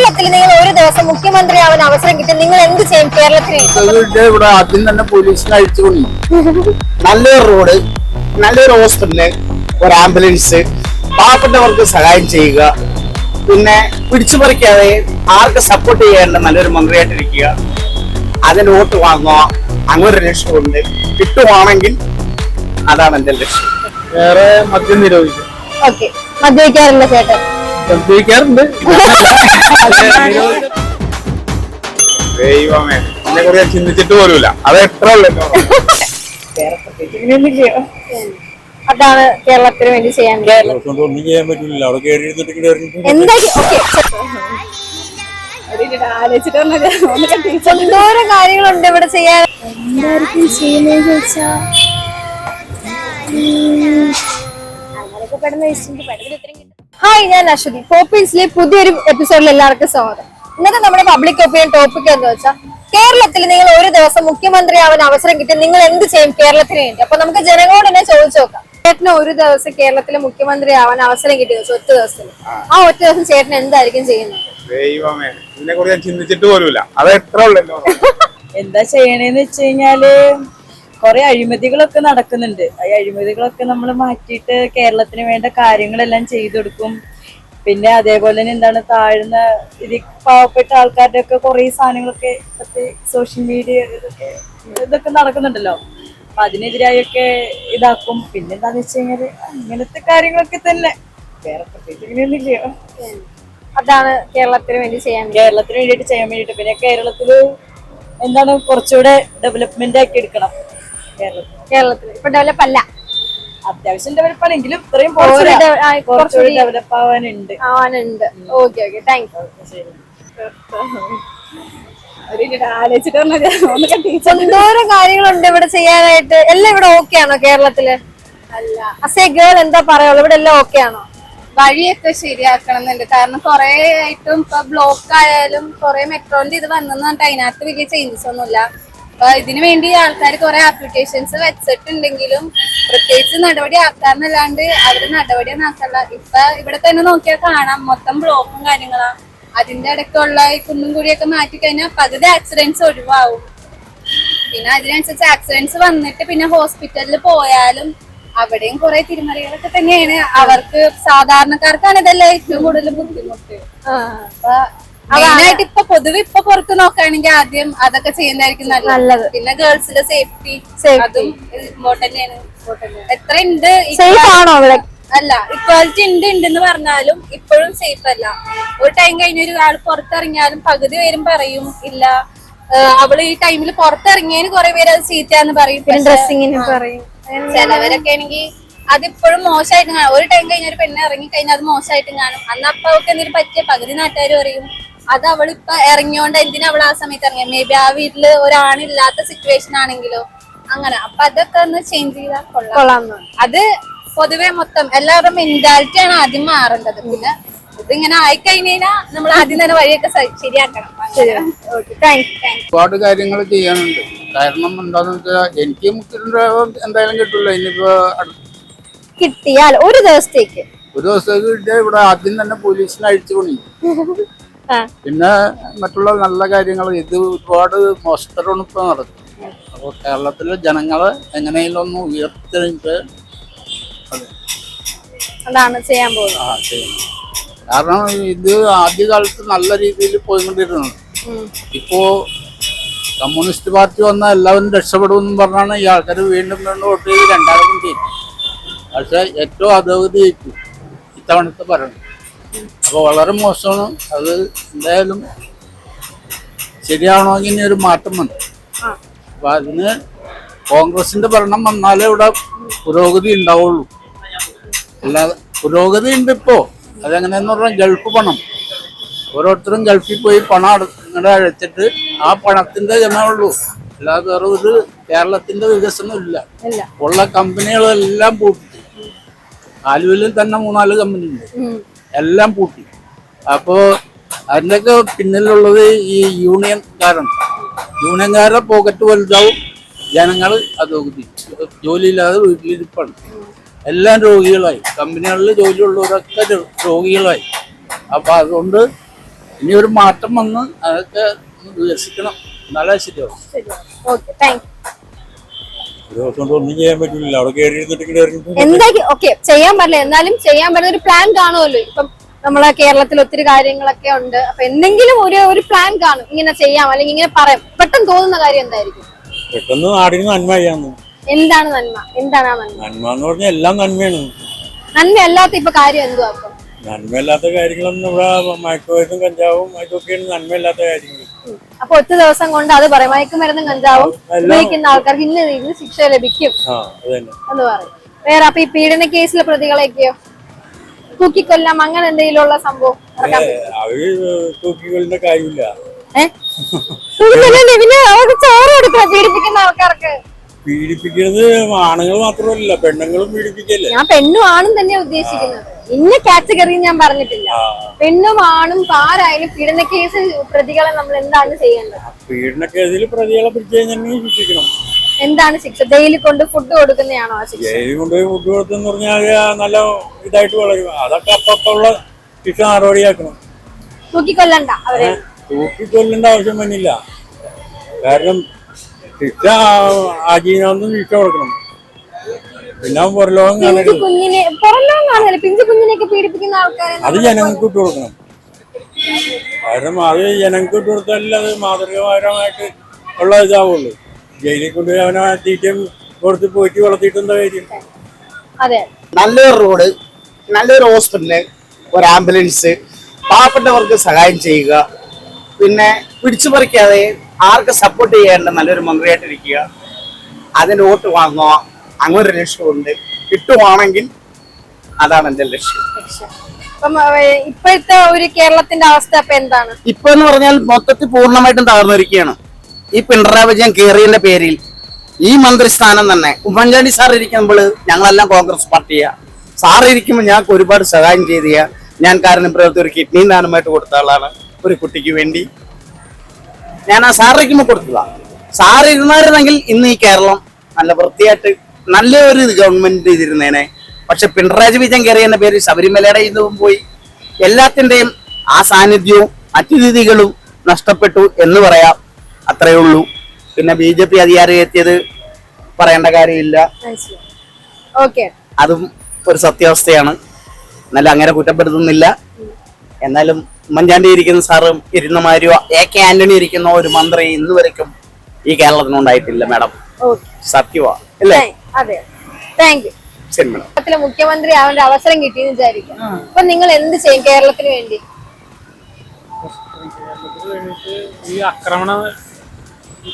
കേരളത്തിൽ നിങ്ങൾ ഒരു ദിവസം മുഖ്യമന്ത്രിയാവാൻ അവസരം കിട്ടി നിങ്ങൾ എന്ത് ചെയ്യും കേരളത്തിൽ? ഇവിടെ ആദ്യം തന്നെ പോലീസിനെ അഴിച്ചു കൊണ്ടു നല്ലൊരു റോഡ് നല്ലൊരു ഹോസ്പിറ്റൽ ഒരു ആംബുലൻസ് പാവപ്പെട്ടവർക്ക് സഹായം ചെയ്യുക പിന്നെ പിടിച്ചു പറിക്കാതെ ആർക്ക് സപ്പോർട്ട് ചെയ്യേണ്ട നല്ലൊരു മന്ത്രിയായിട്ടിരിക്കുക അതിന് വോട്ട് വാങ്ങുക അങ്ങനെ ഒരു ലക്ഷ്യമുണ്ട് കിട്ടുവാണെങ്കിൽ അതാണ് എന്റെ ലക്ഷ്യം. വേറെ മദ്യം നിരോധിക്കും. ഓക്കെ. മദ്യപിക്കാറില്ല ചേട്ടൻ. ഉപയോഗിക്കാറുണ്ട് ദൈവമേ എന്നെ കുറിച്ച് ചിന്തിച്ചിട്ട് പോലുമില്ല. അത് എത്ര ഉള്ളല്ലോ അതാണ് കേരളത്തിന് വേണ്ടി ചെയ്യാൻ ഒന്നും ചെയ്യാൻ പറ്റില്ല. അവിടെ കയറി എന്തോരം കാര്യങ്ങളുണ്ട് ഇവിടെ ചെയ്യാൻ. എന്തായിരിക്കും ചെയ്യുന്നതെന്ന് ചോദിച്ചാ ഹായ് ഞാൻ അശ്വതി. പോപ്പീൻസിലെ പുതിയൊരു എപ്പിസോഡിൽ എല്ലാവർക്കും സ്വാഗതം. ഇന്നത്തെ നമ്മുടെ പബ്ലിക് ഒപ്പീനിയൻ ടോപ്പിക് എന്ന് വെച്ചാൽ കേരളത്തിൽ നിങ്ങൾ ഒരു ദിവസം മുഖ്യമന്ത്രിയാവാൻ അവസരം കിട്ടി നിങ്ങൾ എന്ത് ചെയ്യും കേരളത്തിന് വേണ്ടി? അപ്പൊ നമുക്ക് ജനങ്ങളോട് തന്നെ ചോദിച്ചു നോക്കാം. ചേട്ടന് ഒരു ദിവസം കേരളത്തിലെ മുഖ്യമന്ത്രി ആവാൻ അവസരം കിട്ടി വെച്ചു ഒറ്റ ദിവസത്തിൽ ആ ഒറ്റ ദിവസം ചേട്ടൻ എന്തായിരിക്കും ചെയ്യുന്നത്? ദൈവമേ ഇതിനെ കുറിച്ച് ചിന്തിച്ചിട്ട് പോലുമില്ല. അത് എത്ര ഉള്ളല്ലോ എന്താ ചെയ്യണേന്ന് വെച്ച് കഴിഞ്ഞാൽ കുറെ അഴിമതികളൊക്കെ നടക്കുന്നുണ്ട്. ആ അഴിമതികളൊക്കെ നമ്മൾ മാറ്റിയിട്ട് കേരളത്തിന് വേണ്ട കാര്യങ്ങളെല്ലാം ചെയ്തു കൊടുക്കും. പിന്നെ അതേപോലെ തന്നെ എന്താണ് താഴ്ന്ന ഇത് പാവപ്പെട്ട ആൾക്കാരുടെ ഒക്കെ കുറെ സാധനങ്ങളൊക്കെ ഇപ്പത്തെ സോഷ്യൽ മീഡിയ ഇതൊക്കെ ഇതൊക്കെ നടക്കുന്നുണ്ടല്ലോ. അപ്പൊ അതിനെതിരായൊക്കെ ഇതാക്കും. പിന്നെ എന്താന്ന് വെച്ച് കഴിഞ്ഞാൽ അങ്ങനത്തെ കാര്യങ്ങളൊക്കെ തന്നെ. വേറെ പ്രത്യേകിച്ച് അതാണ് കേരളത്തിന് വേണ്ടി ചെയ്യാൻ കേരളത്തിന് വേണ്ടിയിട്ട് ചെയ്യാൻ വേണ്ടിയിട്ട്. പിന്നെ കേരളത്തിൽ എന്താണ് കുറച്ചുകൂടെ ഡെവലപ്മെന്റ് ആക്കി എടുക്കണം. കേരളത്തിൽ ഇപ്പൊ ഡെവലപ്പ് അല്ല. അത്യാവശ്യം ഡെവലപ്പ് ആണെങ്കിലും ഇത്രയും ഡെവലപ്പ് ആവാനുണ്ട്. ആവാനുണ്ട്. Okay okay. താങ്ക് എന്തോരം കാര്യങ്ങളുണ്ട് ഇവിടെ ചെയ്യാനായിട്ട്. എല്ലാം ഇവിടെ ഓക്കെ ആണോ കേരളത്തിൽ? അല്ല. അസേ ഗേൾ എന്താ പറയുള്ളൂ? ഇവിടെ എല്ലാം ഓക്കെ ആണോ? വഴിയൊക്കെ ശരിയാക്കണം എന്നുണ്ട് കാരണം കുറെ ആയിട്ടും ഇപ്പൊ ബ്ലോക്ക് ആയാലും കുറെ മെട്രോന്റെ ഇത് വന്നെന്ന് പറഞ്ഞിട്ട് അതിനകത്ത് വലിയ ചേഞ്ചസ് ഒന്നുമില്ല. അപ്പൊ ഇതിനു വേണ്ടി ആൾക്കാർ കുറെ ആപ്ലിക്കേഷൻസ് വെച്ചിട്ടുണ്ടെങ്കിലും പ്രത്യേകിച്ച് നടപടി ആക്കാന്നല്ലാണ്ട് അവർ നടപടി ആക്കല്ല ഇപ്പൊ ഇവിടെ തന്നെ നോക്കിയാൽ കാണാം. മൊത്തം ബ്ലോക്കും കാര്യങ്ങളാ. അതിന്റെ ഇടയ്ക്കുള്ള ഈ കുന്നും കൂടിയൊക്കെ മാറ്റി കഴിഞ്ഞാൽ പകുതി ആക്സിഡന്റ്സ് ഒഴിവാവും. പിന്നെ അതിനനുസരിച്ച് ആക്സിഡൻസ് വന്നിട്ട് പിന്നെ ഹോസ്പിറ്റലിൽ പോയാലും അവിടെയും കുറെ തിരിമറികളൊക്കെ തന്നെയാണ്. അവർക്ക് സാധാരണക്കാർക്കാണ് ഇതെല്ലാം ഏറ്റവും കൂടുതൽ ബുദ്ധിമുട്ട്. അപ്പൊ മെയിനായിട്ട് ഇപ്പൊ പൊതുവെ ഇപ്പൊ പുറത്ത് നോക്കുകയാണെങ്കിൽ ആദ്യം അതൊക്കെ ചെയ്യുന്നതായിരിക്കും നല്ലത്. പിന്നെ ഗേൾസിന്റെ സേഫ്റ്റി. അതും ഇമ്പോർട്ടന്റ് ആണ് എത്ര ഉണ്ട് സേഫ് ആണോ ഇവിടെ അല്ല ഇക്വാലിറ്റി ഉണ്ട് ഉണ്ടെന്ന് പറഞ്ഞാലും ഇപ്പോഴും സേഫ് അല്ല. ഒരു ടൈം കഴിഞ്ഞ ഒരു ആൾ പുറത്തിറങ്ങിയാലും പകുതി പേരും പറയും ഇല്ല അവൾ ഈ ടൈമിൽ പുറത്തിറങ്ങിയതിന് കുറെ പേര് അത് ചീത്തയാന്ന് പറയും. ഡ്രസ്സിങ്ങിന് പറയും. ചിലവരൊക്കെ ആണെങ്കിൽ അതിപ്പോഴും മോശമായിട്ട് കാണും. ഒരു ടൈം കഴിഞ്ഞ ഒരു പെണ്ണ് ഇറങ്ങി കഴിഞ്ഞാൽ അത് മോശമായിട്ടും കാണും. അന്ന് അപ്പൊ അവൾക്ക് എന്തെങ്കിലും പറ്റിയ പകുതി നാട്ടുകാർ പറയും അത് അവളിപ്പൊ ഇറങ്ങിയോണ്ട് എന്തിനാ അവൾ ആ സമയത്ത് ഇറങ്ങിയത് മേ ബി ആ വീട്ടിൽ ഒരാണില്ലാത്ത സിറ്റുവേഷൻ ആണെങ്കിലോ? അങ്ങനെ. അപ്പൊ അതൊക്കെ ഒന്ന് ചേഞ്ച് ചെയ്താൽ കൊള്ളാം. അത് പൊതുവെ മൊത്തം എല്ലാവരുടെ മെന്റാലിറ്റി ആണ് ആദ്യം മാറേണ്ടത്. പിന്നെ ഇതിങ്ങനെ ആയിക്കഴിഞ്ഞാൽ നമ്മൾ ആദ്യം തന്നെ വഴിയൊക്കെ ശരിയാക്കണം. ഒരുപാട് കാര്യങ്ങൾ ചെയ്യാനുണ്ട്. കാരണം എന്താന്ന് വെച്ചാൽ എനിക്ക് എന്തായാലും കിട്ടില്ല ഇനിയിപ്പോ കിട്ടിയാൽ ഒരു ദിവസത്തേക്ക്. ഒരു ദിവസത്തേക്ക് കിട്ടിയ ഇവിടെ ആദ്യം തന്നെ പോലീസിനെ അഴിച്ചു കൊണ്ടു. ആ പിന്നെ മറ്റുള്ള നല്ല കാര്യങ്ങൾ ഇത് ഒരുപാട് മോശത്തരമാണ് ഇപ്പൊ നടക്കുന്നത് അപ്പോൾ കേരളത്തിലെ ജനങ്ങളെ എങ്ങനെയെങ്കിലും ഒന്ന് ഉയർത്തിട്ട് അതാണ് ചെയ്യാൻ പോകുന്നത്. ആ ചെയ്യണം കാരണം ഇത് ആദ്യകാലത്ത് നല്ല രീതിയിൽ പോയിക്കൊണ്ടിരുന്നത്. ഇപ്പോ കമ്മ്യൂണിസ്റ്റ് പാർട്ടി വന്ന എല്ലാവരും രക്ഷപ്പെടുമെന്ന് പറഞ്ഞാണ് ഈ ആൾക്കാർ വീണ്ടും വീണ്ടും വോട്ട് ചെയ്ത് രണ്ടാമതും ചെയ്തു പക്ഷെ ഏറ്റവും അധോഗതി ജയിക്കും ഇത്തവണത്തെ ഭരണം. അപ്പോൾ വളരെ മോശമാണ്. അത് എന്തായാലും ശരിയാവണമെങ്കിൽ ഇനി ഒരു മാറ്റം വന്നു. അപ്പൊ അതിന് കോൺഗ്രസിന്റെ ഭരണം വന്നാലേ ഇവിടെ പുരോഗതി ഉണ്ടാവുള്ളൂ. അല്ലാതെ പുരോഗതി ഉണ്ട് ഇപ്പോ. അതെങ്ങനെയെന്ന് പറഞ്ഞാൽ ഗൾഫ് പണം. ഓരോരുത്തരും ഗൾഫിൽ പോയി പണം അട- അഴച്ചിട്ട് ആ പണത്തിന്റെ ജനമുള്ളൂ അല്ലാതെ വേറെ ഒരു കേരളത്തിന്റെ വികസനം ഇല്ല. ഉള്ള കമ്പനികളെല്ലാം പൂട്ടി. ആലുവയിൽ തന്നെ മൂന്നാൽ കമ്പനി ഉണ്ട്. എല്ലാം പൂട്ടി. അപ്പോ അതിന്റെയൊക്കെ പിന്നിലുള്ളത് ഈ യൂണിയൻകാരാണ് യൂണിയൻകാരുടെ പോക്കറ്റ് വലുതാവും. ജനങ്ങൾ അത് ജോലിയില്ലാതെ വീട്ടിലിരിപ്പാണ്. എല്ലാം രോഗികളായി. കമ്പനികളിൽ ജോലിയുള്ളവരൊക്കെ രോഗികളായി. അപ്പൊ അതുകൊണ്ട് ഇനി ഒരു മാറ്റം വന്ന് അതൊക്കെ വികസിക്കണം. എന്നാലേ ശരിയാവും. ശരി ഓക്കെ താങ്ക് ഒരു ദിവസം കൊണ്ട് ഒന്നും ചെയ്യാൻ പറ്റില്ല അവിടെ കയറി ഇരുന്നിട്ട് ഇങ്ങനെ എന്താ ഓക്കെ ചെയ്യാൻ പറ്റില്ല. എന്നാലും ചെയ്യാൻ പറ്റുന്ന ഒരു പ്ലാൻ കാണുമല്ലോ. ഇപ്പം നമ്മളെ കേരളത്തിൽ ഒത്തിരി കാര്യങ്ങളൊക്കെ ഉണ്ട്. അപ്പൊ എന്തെങ്കിലും ഒരു ഒരു പ്ലാൻ കാണും. ഇങ്ങനെ ചെയ്യാം അല്ലെങ്കിൽ ഇങ്ങനെ പറയാം. പെട്ടെന്ന് തോന്നുന്ന കാര്യം എന്തായിരിക്കും? പെട്ടെന്ന് നാടിന് നന്മ ചെയ്യാന്ന്. എന്താണ് നന്മ? എന്താണ് ആ നന്മ? നന്മ എന്ന് പറഞ്ഞാൽ എല്ലാം നന്മയാണ്. നന്മ അല്ലാത്ത ഇപ്പൊ കാര്യം എന്തുവാ അപ്പൊ? നന്മയില്ലാത്ത കാര്യങ്ങളൊന്നും ഇവിടെ മയക്കുമരുന്നും കഞ്ചാവും അതൊക്കെയാണ് നന്മയില്ലാത്ത കാര്യങ്ങൾ. അപ്പൊ ഒറ്റ ദിവസം കൊണ്ട് അത് പറയും. മയക്കുമരുന്നും കഞ്ചാവും ഉപയോഗിക്കുന്ന ആൾക്കാർക്ക് ഇന്ന രീതിയിൽ ശിക്ഷ ലഭിക്കും എന്ന് പറയും. വേറെ അപ്പൊ ഈ പീഡന കേസിലെ പ്രതികളെയൊക്കെയോ? തൂക്കിക്കൊല്ലാം അങ്ങനെ എന്തെങ്കിലും ഉള്ള സംഭവം തൂക്കിക്കൊല്ലുന്ന കാര്യമില്ല. അവർക്ക് ചോറ് കൊടുക്കുക പീഡിപ്പിക്കുന്ന ആൾക്കാർക്ക്. പീഡിപ്പിക്കുന്നത് ആണുങ്ങൾ മാത്രമല്ല പെണ്ണുങ്ങളും പീഡിപ്പിക്കല്ലേ? ഞാൻ പെണ്ണും ആണും തന്നെയാ ഉദ്ദേശിക്കുന്നത്. ഇന്ന കാറ്റഗറി ഞാൻ പറഞ്ഞിട്ടില്ല. പെണ്ണും ആണും ആരായാലും പീഡന കേസ് പ്രതികളെ നമ്മൾ എന്താണ് ചെയ്യേണ്ടത്? പീഡന കേസിൽ പ്രതികളെ ശിക്ഷിക്കണം. എന്താണ് ശിക്ഷ? ജയിലിൽ കൊണ്ട് ഫുഡ് കൊടുക്കുന്നതാണോ ജയിലിൽ കൊണ്ടുപോയി ഫുഡ് കൊടുത്തെന്ന് പറഞ്ഞാൽ നല്ല ഇതായിട്ട് വളരും. അതൊക്കെ അപ്പുള്ള ശിക്ഷ നടപടിയാക്കണം. തൂക്കിക്കൊല്ലണ്ട അവരെ. തൂക്കിക്കൊല്ലേണ്ട ആവശ്യം വന്നില്ല. കാരണം ശിക്ഷ ആജീവനാന്തം ശിക്ഷ കൊടുക്കണം. പിന്നെ പുറലോകം പിഞ്ചു കുഞ്ഞിനെ പുറലോകം കാണുന്നില്ല പിഞ്ചു കുഞ്ഞിനെയൊക്കെ പീഡിപ്പിക്കുന്ന ആൾക്കാരെ അത് ജനങ്ങൾക്ക് ഇട്ട് കൊടുക്കണം. കാരണം അത് ജനങ്ങൾക്ക് ഇട്ട് കൊടുത്താലേ അത് മാതൃകാപരമായിട്ട് ഉള്ള ഇതാവുള്ളൂ. ജയിലിൽ കൊണ്ടുപോയി അവനെ വളർത്തിയിട്ടും കൊടുത്ത് പോയിട്ട് വളർത്തിയിട്ടും എന്താ കാര്യം? അതെ. നല്ലൊരു റോഡ് നല്ലൊരു ഹോസ്പിറ്റൽ ഒരു ആംബുലൻസ് പാവപ്പെട്ടവർക്ക് സഹായം ചെയ്യുക പിന്നെ പിടിച്ചു പറിക്കാതെ ആർക്ക് സപ്പോർട്ട് ചെയ്യേണ്ട നല്ലൊരു മന്ത്രിയായിട്ടിരിക്കുക. അതിന് വോട്ട് വാങ്ങുക. അങ്ങനെ ഒരു ലക്ഷ്യമുണ്ട് കിട്ടുവാണെങ്കിൽ അതാണ് എന്റെ ലക്ഷ്യം. ഇപ്പോഴത്തെ ഒരു കേരളത്തിന്റെ അവസ്ഥ അപ്പൊ എന്താണ്? ഇപ്പൊ എന്ന് പറഞ്ഞാൽ മൊത്തത്തിൽ പൂർണമായിട്ടും തകർന്നിരിക്കുകയാണ്. ഈ പിണറായി വിജയൻ കേറിയതിന്റെ പേരിൽ ഈ മന്ത്രിസ്ഥാനം തന്നെ ഉമ്മൻചാണ്ടി സാർ ഇരിക്കുമ്പോൾ ഞങ്ങളെല്ലാം കോൺഗ്രസ് പാർട്ടിയാ. സാർ ഇരിക്കുമ്പോൾ ഞങ്ങൾക്ക് ഒരുപാട് സഹായം ചെയ്തിയ ഞാൻ കാരണം പ്രവർത്തി ഒരു കിഡ്നി ദാനമായിട്ട് കൊടുത്ത ആളാണ് ഒരു കുട്ടിക്ക് വേണ്ടി. ഞാൻ ആ സാറിരിക്കുമ്പോൾ കൊടുത്തതാണ് കൊടുത്തതാ. സാർ ഇരുന്നായിരുന്നെങ്കിൽ ഇന്ന് ഈ കേരളം നല്ല വൃത്തിയായിട്ട് നല്ലൊരു ഗവൺമെന്റ് ചെയ്തിരുന്നേനെ. പക്ഷെ പിണറായി വിജയൻ കയറിയതിന്റെ പേര് ശബരിമലയുടെ ഇതും പോയി. എല്ലാത്തിന്റെയും ആ സാന്നിധ്യവും അതിഥിതികളും നഷ്ടപ്പെട്ടു എന്ന് പറയാം. അത്രയേ ഉള്ളൂ. പിന്നെ ബി ജെ പി അധികാരം എത്തിയത് പറയേണ്ട കാര്യമില്ല. അതും ഒരു സത്യാവസ്ഥയാണ്. എന്നാലും അങ്ങനെ കുറ്റപ്പെടുത്തുന്നില്ല. എന്നാലും ഉമ്മൻചാണ്ടി ഇരിക്കുന്ന സാറും ഇരുന്ന മാതിരി എ കെ ആന്റണി ഇരിക്കുന്ന ഒരു മന്ത്രി ഇന്നുവരെക്കും ഈ കേരളത്തിനുണ്ടായിട്ടില്ല മാഡം. സത്യമാണ് സത്യവാ. അല്ലേ? അതെ. താങ്ക് യു കേരളത്തിലെ മുഖ്യമന്ത്രി ആവേണ്ട അവസരം കിട്ടിയെന്ന് വിചാരിക്കും അപ്പൊ നിങ്ങൾ എന്ത് ചെയ്യും കേരളത്തിന് വേണ്ടി? ഈ ആക്രമണ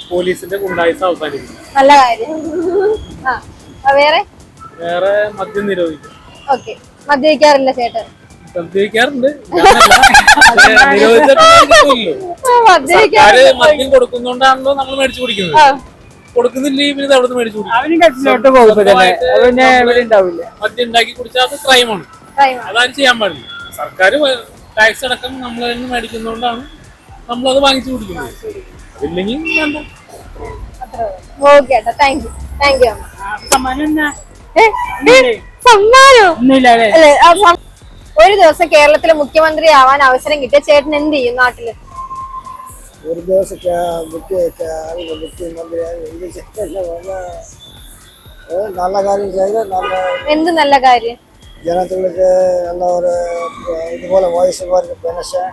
പോലീസിന്റെ ഗുണ്ടായുസ് അവസാനിക്കും നല്ല കാര്യം. ആ. വേറെ? വേറെ മദ്യം നിരോധിക്കും. ഓക്കെ. മദ്യപിക്കാറില്ല ചേട്ടൻ. മദ്യപിക്കാറുണ്ട്. മദ്യം കൊടുക്കുന്നോണ്ടാണല്ലോ നമ്മൾ മേടിച്ചു കുടിക്കുന്നത്. ആ, കൊടുക്കുന്നില്ലേ പിന്നെ അവിടെ നിന്ന് മേടിച്ചു അവനും കട്ടിലോട്ട് പോകുമ്പോ തന്നെ. അത് പിന്നെ ഇവിടെ ഉണ്ടാവില്ല. മദ്യം ഉണ്ടാക്കി കുടിച്ചാൽ അത് ക്രൈമാണ് അതാണ് ചെയ്യാൻ പാടില്ല. സർക്കാർ ടാക്സ് അടക്കം നമ്മൾ തന്നെ മേടിക്കുന്നതുകൊണ്ടാണ് നമ്മളത് വാങ്ങിച്ചു കുടിക്കുന്നത്. അതില്ലെങ്കിൽ വേണ്ട. ഓക്കെ ഏട്ടാ താങ്ക് യു താങ്ക് യു അമ്മ സമ്മാനം എന്നാ? ഏ, ഏ, സമ്മാനോ? ഒന്നുമില്ല അല്ലേ? അല്ലെ? ആ, സം- ഒരു ദിവസം കേരളത്തിലെ മുഖ്യമന്ത്രി ആവാൻ അവസരം കിട്ടിയ ചേട്ടൻ എന്ത് ചെയ്യും നാട്ടിൽ? ഒരു ദിവസം മുഖ്യ മുഖ്യമന്ത്രിയായി എന്ത് ഏ, നല്ല കാര്യം ചെയ്ത് നല്ല എന്ത് നല്ല കാര്യം? ജനങ്ങൾക്ക് നല്ല ഒരു ഇതുപോലെ വയസ്സുകാർക്ക് പെൻഷൻ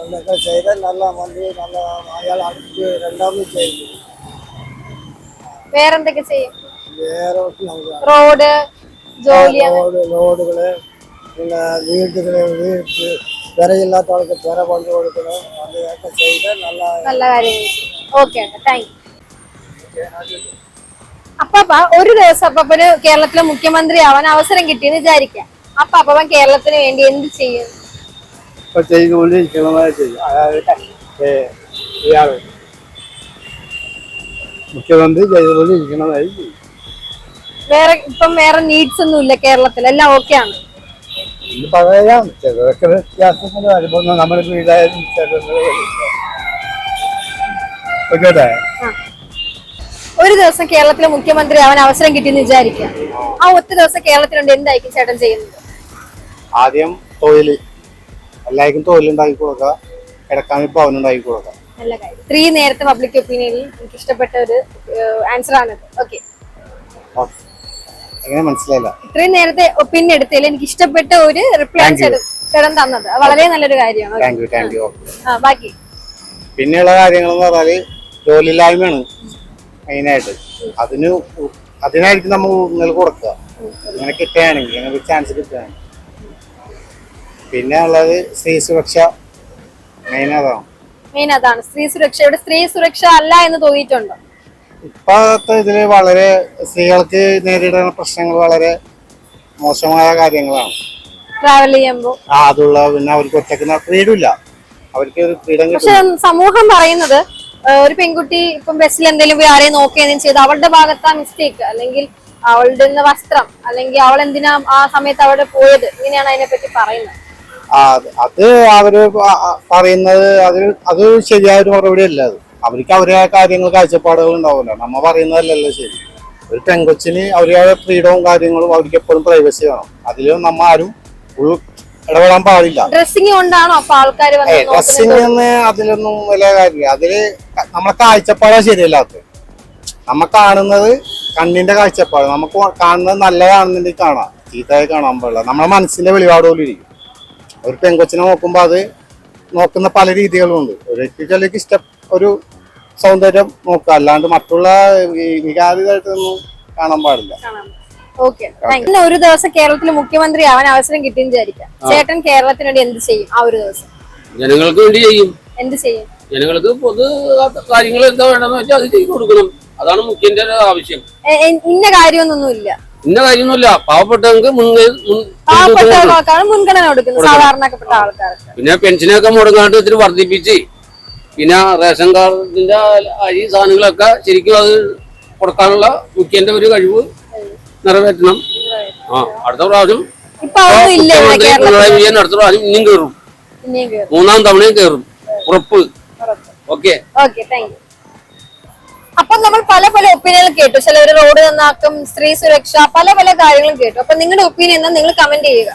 ഇതൊക്കെ ചെയ്ത് നല്ല മന്ത്രി നല്ല അയാൾ അടുത്ത് രണ്ടാമത് ചെയ്തു. വേറെന്തൊക്കെ ചെയ്യും? വേറെ റോഡ് ജോലി ലോഡ് ലോഡുകൾ പിന്നെ വീട്ടുകൾ വീട്ട് വിറയില്ലാത്ത ആൾക്ക് പെര പങ്കു കൊടുക്കണം. അതൊക്കെ ചെയ്ത് നല്ല നല്ല കാര്യം ഓക്കെ താങ്ക് യു അപ്പാപ്പ ഒരു ദിവസം അപ്പാപ്പന് കേരളത്തിലെ മുഖ്യമന്ത്രി ആവാൻ അവസരം കിട്ടിയെന്ന് വിചാരിക്കാം അപ്പൊ കേരളത്തിന് വേണ്ടി എന്ത് ചെയ്യും? ഇപ്പൊ അതായത് മുഖ്യമന്ത്രി ചെയ്യും. വേറെ ഇപ്പം വേറെ നീഡ്സ് ഒന്നും ഇല്ല കേരളത്തിൽ. എല്ലാം ഓക്കെ ആണ്. ഇത് പറയാം. ചിലതൊക്കെ വ്യത്യാസങ്ങൾ വരുമ്പോൾ നമ്മൾ വീടായാലും ഓക്കെ ഒരു ദിവസം കേരളത്തിലെ മുഖ്യമന്ത്രി അവൻ അവസരം കിട്ടിയെന്ന് വിചാരിക്കാം ആ ഒറ്റ ദിവസം കേരളത്തിലുണ്ട്. എന്തായിരിക്കും ചേട്ടൻ ചെയ്യുന്നത്? ആദ്യം തൊഴിൽ എല്ലാവർക്കും തൊഴിലുണ്ടാക്കി കൊടുക്കുക. കിടക്കാൻ ഒരു ഭവനം ഉണ്ടാക്കി കൊടുക്കുക. നല്ല കാര്യം. ഇത്രയും നേരത്തെ പബ്ലിക് ഒപ്പീനിയനിൽ എനിക്ക് ഇഷ്ടപ്പെട്ട ഒരു ആൻസർ ആണ് ഓക്കെ ഓക്കെ എങ്ങനെ മനസ്സിലായില്ല. ഇത്രയും നേരത്തെ ഒപ്പീനിയൻ എടുത്തതിൽ എനിക്ക് ഇഷ്ടപ്പെട്ട ഒരു റിപ്ലൈ ചേട്ടൻ തന്നത്. വളരെ നല്ലൊരു കാര്യമാണ്. ബാക്കി. പിന്നെയുള്ള കാര്യങ്ങൾ എന്ന് പറഞ്ഞാൽ ജോലിയില്ലായ്മയാണ് മെയിനായിട്ട്. അതിന് അതിനായിട്ട് അതിനായിരിക്കും നമ്മൾ ഊന്നൽ കൊടുക്കുക. അങ്ങനെ കിട്ടുകയാണെങ്കിൽ അങ്ങനെ ചാൻസ് കിട്ടുകയാണെങ്കിൽ. പിന്നെ ഉള്ളത് സ്ത്രീ സുരക്ഷ മെയിൻ അതാണ്. മെയിൻ അതാണ്. സ്ത്രീ സുരക്ഷ. ഇവിടെ സ്ത്രീ സുരക്ഷ അല്ല എന്ന് തോന്നിയിട്ടുണ്ടോ? ഇപ്പോഴത്തെ ഇതിൽ വളരെ സ്ത്രീകൾക്ക് നേരിടുന്ന പ്രശ്നങ്ങൾ വളരെ മോശമായ കാര്യങ്ങളാണ്. ട്രാവൽ ചെയ്യുമ്പോൾ ആ അതുള്ള പിന്നെ അവർക്ക് ഒറ്റയ്ക്ക് ഫ്രീഡം ഇല്ല അവർക്ക് ഒരു ഫ്രീഡം പക്ഷെ സമൂഹം പറയുന്നത് ഒരു പെൺകുട്ടി ഇപ്പം ബസ്സിൽ എന്തെങ്കിലും ആരെയും നോക്കുകയും ചെയ്ത് അവളുടെ ഭാഗത്താ മിസ്റ്റേക്ക് അല്ലെങ്കിൽ അവളുടെ വസ്ത്രം അല്ലെങ്കിൽ അവൾ എന്തിനാ ആ സമയത്ത് അവിടെ പോയത് ഇങ്ങനെയാണ് അതിനെ പറ്റി പറയുന്നത്. ആ, അത് അവർ പറയുന്നത് അത് അത് ശരിയായ ഒരു മറുപടി അല്ല അത്. അവർക്ക് അവരുടെ കാര്യങ്ങൾ കാഴ്ചപ്പാടുകൾ ഉണ്ടാവില്ല നമ്മ പറയുന്നതല്ലല്ലോ ശരി. ഒരു പെങ്കൊച്ചിന് അവരുടെ ഫ്രീഡവും കാര്യങ്ങളും അവർക്ക് എപ്പോഴും പ്രൈവസി വേണം. അതിൽ നമ്മ ആരും ഇടപെടാൻ പാടില്ല. ഡ്രസ്സിംഗ് കൊണ്ടാണോ അപ്പൊ ആൾക്കാർ അതിലൊന്നും വലിയ കാര്യമില്ല. അതിൽ നമ്മളെ കാഴ്ചപ്പാടാ ശരിയല്ലാത്ത നമ്മ കാണുന്നത് കണ്ണിന്റെ കാഴ്ചപ്പാട്. നമുക്ക് കാണുന്നത് നല്ലതാണെന്നുണ്ടെങ്കിൽ കാണാം. ചീത്തയായി കാണാൻ പാടില്ല. നമ്മളെ മനസ്സിന്റെ വെളിപാട് പോലും ഇരിക്കും. ഒരു പെങ്കൊച്ചിനെ നോക്കുമ്പോൾ അത് നോക്കുന്ന പല രീതികളും ഉണ്ട് ഒരു ചിലർക്ക് ഇഷ്ടം ഒരു സൗന്ദര്യം നോക്കുക. അല്ലാണ്ട് മറ്റുള്ള വികാരിതായിട്ടൊന്നും കാണാൻ പാടില്ല. ഓക്കെ ഒരു ദിവസം കേരളത്തിൽ മുഖ്യമന്ത്രി ആവാൻ അവസരം കിട്ടിയെന്ന് വിചാരിക്കാം. ചേട്ടൻ കേരളത്തിന് വേണ്ടി എന്ത് ചെയ്യും ആ ഒരു ദിവസം? ജനങ്ങൾക്ക് വേണ്ടി ചെയ്യും. എന്ത് ചെയ്യും? ജനങ്ങൾക്ക് പൊതു കാര്യങ്ങൾ എന്താ വേണമെന്ന് വെച്ചാൽ അത് ചെയ്തു കൊടുക്കണം. അതാണ് മുഖ്യന്റെ ആവശ്യം. ഇന്ന കാര്യമൊന്നുമില്ല. ഇന്ന കാര്യമൊന്നുമില്ല. പാവപ്പെട്ടവർക്ക് മുൻഗണന കൊടുക്കുന്നു. സാധാരണ പിന്നെ പെൻഷനൊക്കെ മുടങ്ങാണ്ട് ഇത്തിരി വർദ്ധിപ്പിച്ച് പിന്നെ റേഷൻ കാർഡിന്റെ അരി സാധനങ്ങളൊക്കെ ശരിക്കും അത് കൊടുക്കാനുള്ള മുഖ്യന്റെ ഒരു കഴിവ് നിറവേറ്റണം. ആ അടുത്ത പ്രാവശ്യം പിണറായി വിജയൻ അടുത്ത പ്രാവശ്യം ഇനിയും കയറും കേറും. മൂന്നാം തവണയും കയറും ഉറപ്പ്. ഓക്കെ. അപ്പൊ നമ്മൾ പല പല ഒപ്പീനിയൻ കേട്ടു. ചിലവര് റോഡ് നന്നാക്കും സ്ത്രീ സുരക്ഷ പല പല കാര്യങ്ങളും കേട്ടു. അപ്പൊ നിങ്ങളുടെ ഒപ്പീനിയൻ എന്താ നിങ്ങൾ കമന്റ് ചെയ്യുക.